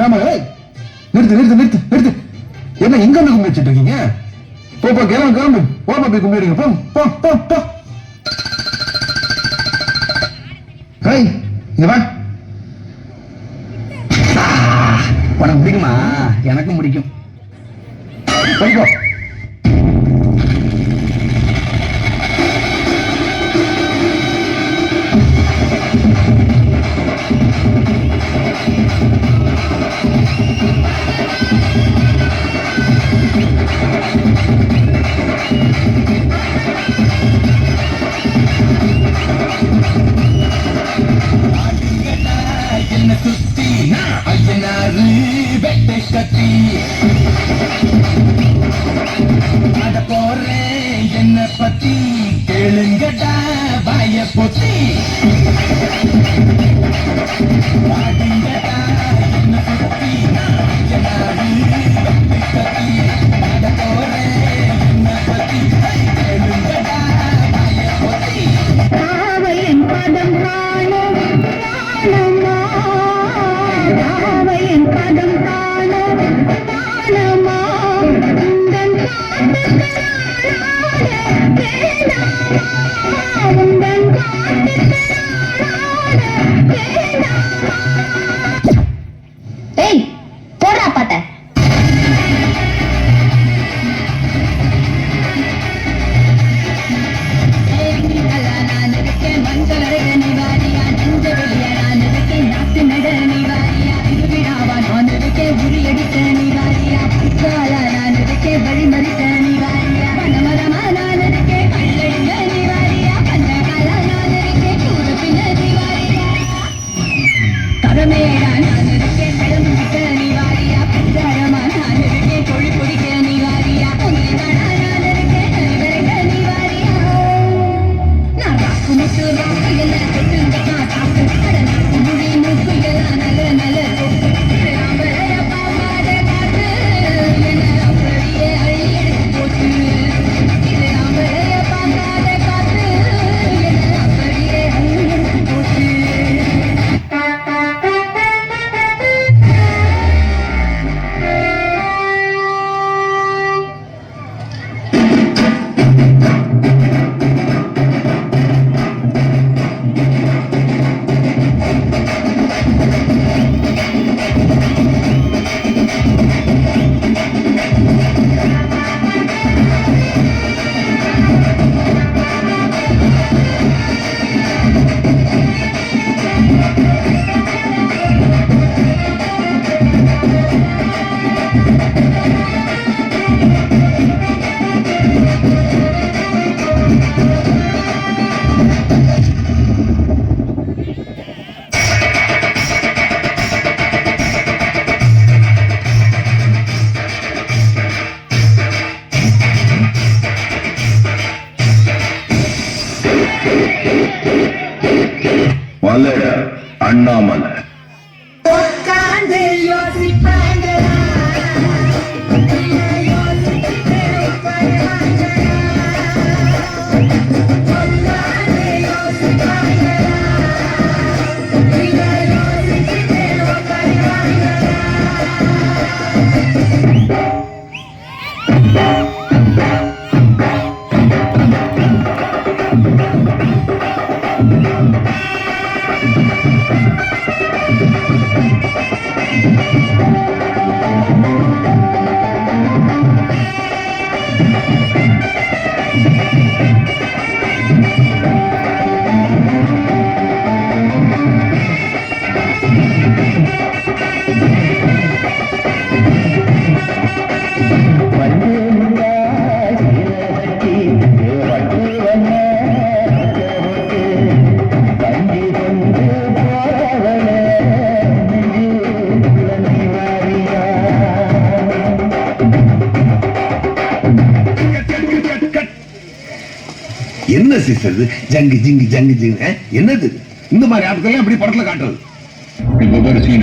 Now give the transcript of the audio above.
நிறுத்து நிறுத்து நிறுத்து நிறுத்து. என்ன எங்க வந்து கும்பி இருக்கீங்க? போ போ கிளம்பு கிளம்பு. போப்பா போய் கும்பிடுங்க. போ போ போ போ. ஹேய் இங்க வா. உனக்கு பிடிக்குமா? எனக்கும் பிடிக்கும். போய்க்கோ ஐயனாரு வெட்டை கத்தி பாட போறேன் என்ன பத்தி கேளுங்கடா வாய பொத்தி Thank you. Jessica. என்ன சிஸ்டர் இது ஜங்கு ஜிங்கு ஜங்கு ஜிங்கு? என்னது? இந்த மாதிரி ஆட்கள் எப்படி படத்துல காட்டுறது மதுரை கொடி